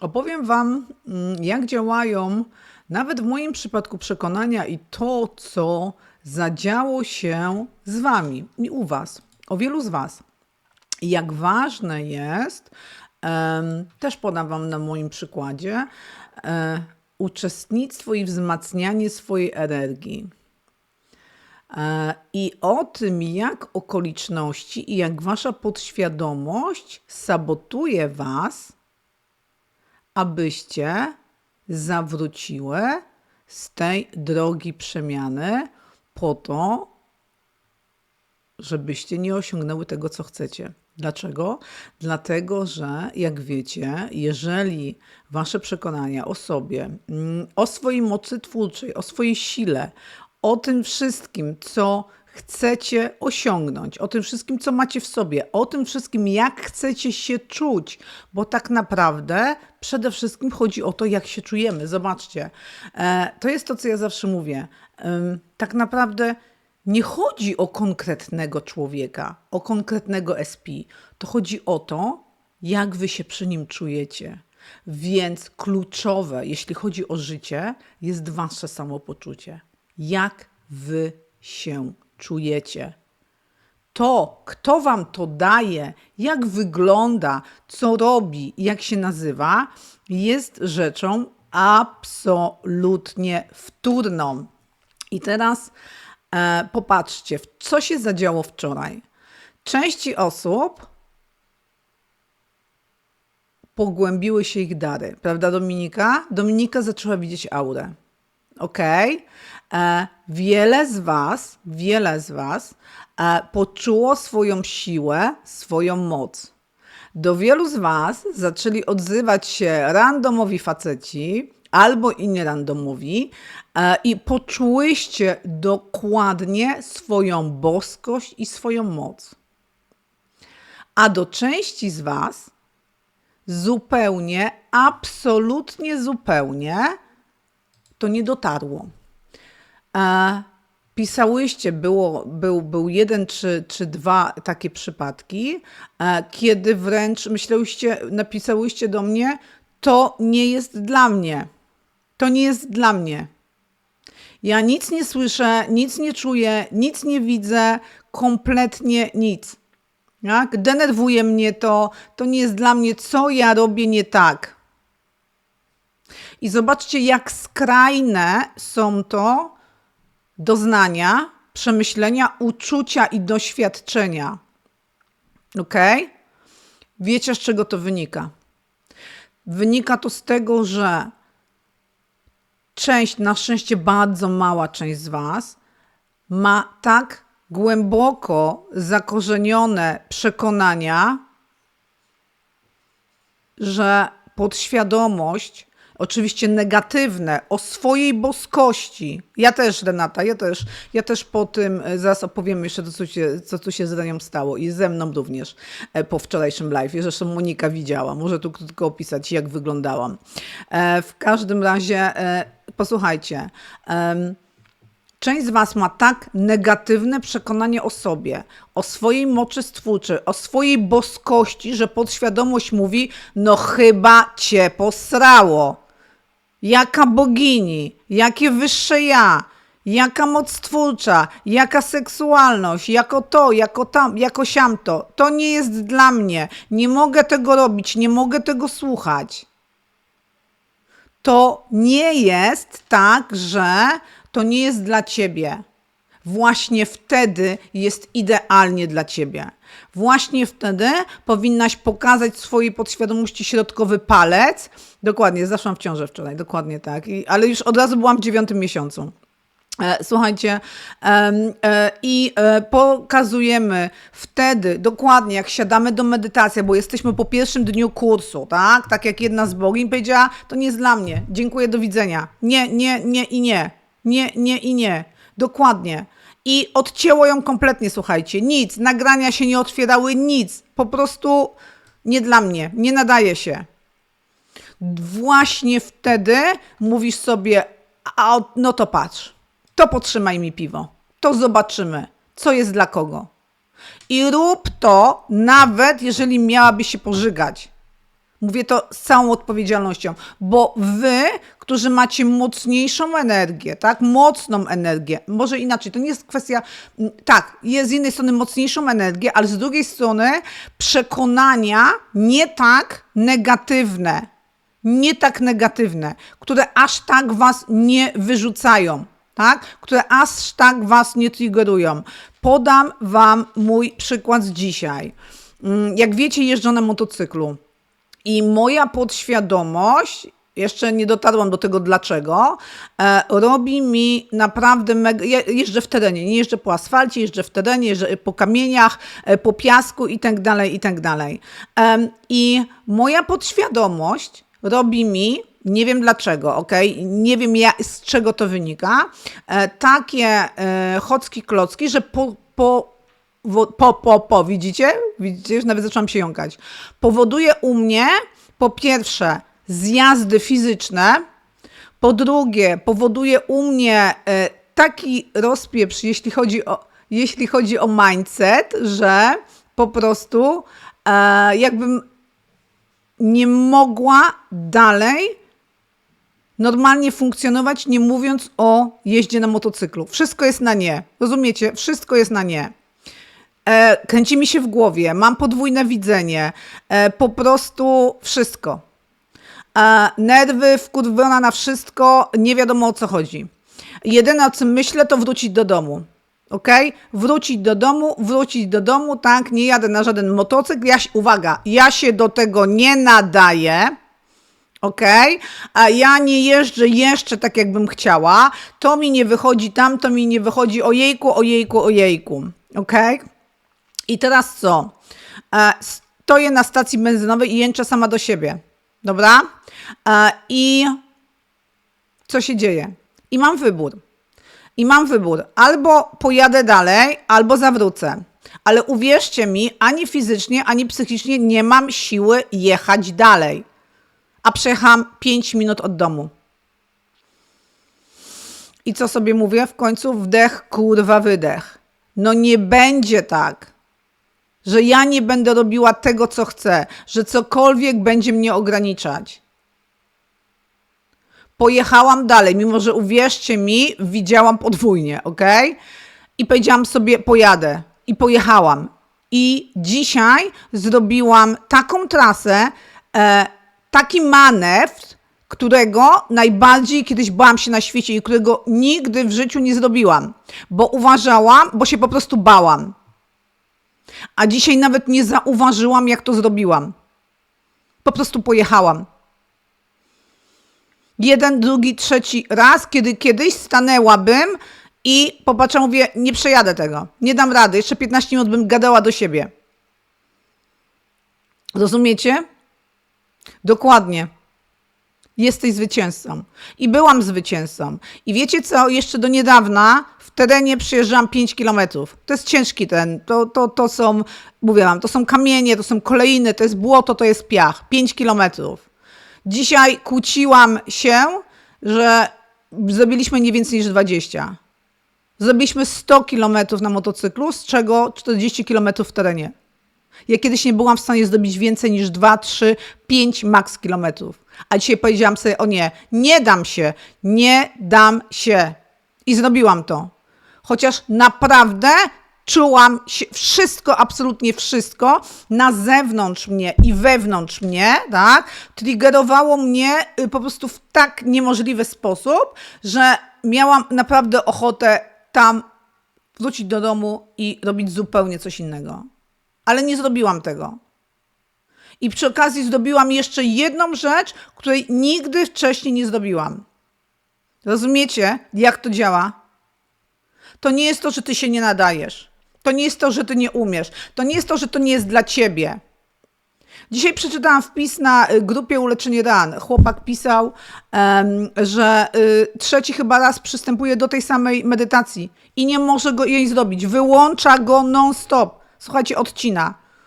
opowiem Wam, mm, jak działają nawet w moim przypadku przekonania i to, co zadziało się z Wami i u Was, o wielu z Was. Jak ważne jest, też podam Wam na moim przykładzie, e, uczestnictwo i wzmacnianie swojej energii. E, I o tym, jak okoliczności i jak wasza podświadomość sabotuje was, abyście zawróciły z tej drogi przemiany po to, żebyście nie osiągnęły tego, co chcecie. Dlaczego? Dlatego, że jak wiecie, jeżeli wasze przekonania o sobie, mm, o swojej mocy twórczej, o swojej sile, o tym wszystkim, co chcecie osiągnąć, o tym wszystkim, co macie w sobie, o tym wszystkim, jak chcecie się czuć, bo tak naprawdę przede wszystkim chodzi o to, jak się czujemy. Zobaczcie, e, to jest to, co ja zawsze mówię. Tak naprawdę nie chodzi o konkretnego człowieka, o konkretnego SP. To chodzi o to, jak wy się przy nim czujecie. Więc kluczowe, jeśli chodzi o życie, jest wasze samopoczucie. Jak wy się czujecie. To, kto wam to daje, jak wygląda, co robi, jak się nazywa, jest rzeczą absolutnie wtórną. I teraz e, popatrzcie, co się zadziało wczoraj. Części osób pogłębiły się ich dary, prawda Dominika? Dominika zaczęła widzieć aurę. Ok? E, wiele z Was, wiele z Was e, poczuło swoją siłę, swoją moc. Do wielu z Was zaczęli odzywać się randomowi faceci albo i nierandomowi e, i poczułyście dokładnie swoją boskość i swoją moc. A do części z Was zupełnie, absolutnie zupełnie to nie dotarło. A pisałyście, było, był, był jeden czy, czy dwa takie przypadki, kiedy wręcz myślałyście, napisałyście do mnie, to nie jest dla mnie. To nie jest dla mnie. Ja nic nie słyszę, nic nie czuję, nic nie widzę, kompletnie nic. Tak? Denerwuje mnie to, to nie jest dla mnie, co ja robię nie tak. I zobaczcie, jak skrajne są to doznania, przemyślenia, uczucia i doświadczenia. Ok? Wiecie, z czego to wynika? Wynika to z tego, że część, na szczęście bardzo mała część z Was, ma tak głęboko zakorzenione przekonania, że podświadomość, oczywiście negatywne, o swojej boskości. Ja też, Renata, ja też, ja też po tym, e, zaraz opowiem jeszcze, co, się, co tu się z Renią stało i ze mną również e, po wczorajszym live. Zresztą Monika widziała, może tu krótko opisać, jak wyglądałam. E, w każdym razie, posłuchajcie, Część z Was ma tak negatywne przekonanie o sobie, o swojej mocy stwórczej, o swojej boskości, że podświadomość mówi: No, chyba cię posrało. Jaka bogini, jakie wyższe ja, jaka moc twórcza, jaka seksualność, jako to, jako tam, jako siamto. To nie jest dla mnie. Nie mogę tego robić, nie mogę tego słuchać. To nie jest tak, że to nie jest dla ciebie. Właśnie wtedy jest idealnie dla ciebie. Właśnie wtedy powinnaś pokazać swojej podświadomości środkowy palec. Dokładnie, zaszłam w ciążę wczoraj, dokładnie tak. I, ale już od razu byłam w dziewiątym miesiącu. E, słuchajcie, e, i e, pokazujemy wtedy, dokładnie jak siadamy do medytacji, bo jesteśmy po pierwszym dniu kursu, tak? Tak jak jedna z bogini powiedziała, to nie jest dla mnie, dziękuję, do widzenia. Nie, nie, nie i nie. Nie, nie i nie. Dokładnie. I odcięło ją kompletnie, słuchajcie. Nic. Nagrania się nie otwierały, nic. Po prostu nie dla mnie. Nie nadaje się. Właśnie wtedy mówisz sobie, a no to patrz, to potrzymaj mi piwo. To zobaczymy, co jest dla kogo. I rób to, nawet jeżeli miałaby się pożygać. Mówię to z całą odpowiedzialnością, bo wy, którzy macie mocniejszą energię, tak, mocną energię, może inaczej, to nie jest kwestia, m, tak, jest z jednej strony mocniejszą energię, ale z drugiej strony przekonania nie tak negatywne, nie tak negatywne, które aż tak was nie wyrzucają, tak? które aż tak was nie triggerują. Podam wam mój przykład z dzisiaj. Mm, Jak wiecie, jeżdżę na motocyklu i moja podświadomość, jeszcze nie dotarłam do tego dlaczego, e, robi mi naprawdę mega. Ja jeżdżę w terenie, nie jeżdżę po asfalcie, jeżdżę w terenie, jeżdżę po kamieniach, e, po piasku i tak dalej, i tak dalej. I moja podświadomość robi mi, nie wiem dlaczego, ok? Nie wiem ja, z czego to wynika, e, takie e, klocki, że po, po po, po, po, widzicie? Widzicie, już nawet zaczęłam się jąkać. Powoduje u mnie, po pierwsze, zjazdy fizyczne, po drugie, powoduje u mnie e, taki rozpieprz, jeśli chodzi o, jeśli chodzi o mindset, że po prostu e, jakbym nie mogła dalej normalnie funkcjonować, nie mówiąc o jeździe na motocyklu. Wszystko jest na nie. Rozumiecie? Wszystko jest na nie. E, kręci mi się w głowie, mam podwójne widzenie, e, po prostu wszystko. E, nerwy, wkurwiona na wszystko, nie wiadomo o co chodzi. Jedyne o czym myślę, to wrócić do domu. Ok? Wrócić do domu, wrócić do domu, tak? Nie jadę na żaden motocykl. Ja, uwaga, ja się do tego nie nadaję. Ok? A ja nie jeżdżę jeszcze tak, jakbym chciała. To mi nie wychodzi, tam to mi nie wychodzi. Ojejku, ojejku, ojejku. Ok? I teraz co? E, stoję na stacji benzynowej i jęczę sama do siebie. Dobra? E, I co się dzieje? I mam wybór. I mam wybór. Albo pojadę dalej, albo zawrócę. Ale uwierzcie mi, ani fizycznie, ani psychicznie nie mam siły jechać dalej. A przejechałam 5 minut od domu. I co sobie mówię? W końcu wdech, kurwa, wydech. No nie będzie tak, że ja nie będę robiła tego, co chcę, że cokolwiek będzie mnie ograniczać. Pojechałam dalej, mimo że uwierzcie mi, widziałam podwójnie, ok? I powiedziałam sobie, pojadę. I pojechałam. I dzisiaj zrobiłam taką trasę, e, taki manewr, którego najbardziej kiedyś bałam się na świecie i którego nigdy w życiu nie zrobiłam, bo uważałam, bo się po prostu bałam. A dzisiaj nawet nie zauważyłam, jak to zrobiłam. Po prostu pojechałam. Jeden, drugi, trzeci raz, kiedy kiedyś stanęłabym i popatrzyłam, mówię, nie przejadę tego, nie dam rady, jeszcze 15 minut bym gadała do siebie. Rozumiecie? Dokładnie. Jesteś zwycięzcą. I byłam zwycięzcą. I wiecie co? Jeszcze do niedawna w terenie przyjeżdżałam 5 kilometrów. To jest ciężki ten. To, to, to są, mówię wam, to są kamienie, to są kolejny, to jest błoto, to jest piach. 5 kilometrów. Dzisiaj kłóciłam się, że zrobiliśmy nie więcej niż 20. Zrobiliśmy 100 kilometrów na motocyklu, z czego 40 kilometrów w terenie. Ja kiedyś nie byłam w stanie zrobić więcej niż 2, 3, 5 max kilometrów. A dzisiaj powiedziałam sobie, o nie, nie dam się, nie dam się. I zrobiłam to. Chociaż naprawdę czułam się wszystko, absolutnie wszystko na zewnątrz mnie i wewnątrz mnie, tak, triggerowało mnie y, po prostu w tak niemożliwy sposób, że miałam naprawdę ochotę tam wrócić do domu i robić zupełnie coś innego. Ale nie zrobiłam tego. I przy okazji zrobiłam jeszcze jedną rzecz, której nigdy wcześniej nie zrobiłam. Rozumiecie, jak to działa? To nie jest to, że ty się nie nadajesz. To nie jest to, że ty nie umiesz. To nie jest to, że to nie jest dla ciebie. Dzisiaj przeczytałam wpis na y, grupie Uleczenie Ran. Chłopak pisał, że y, trzeci chyba raz przystępuje do tej samej medytacji i nie może go jej zrobić. Wyłącza go non-stop. Słuchajcie, odcina.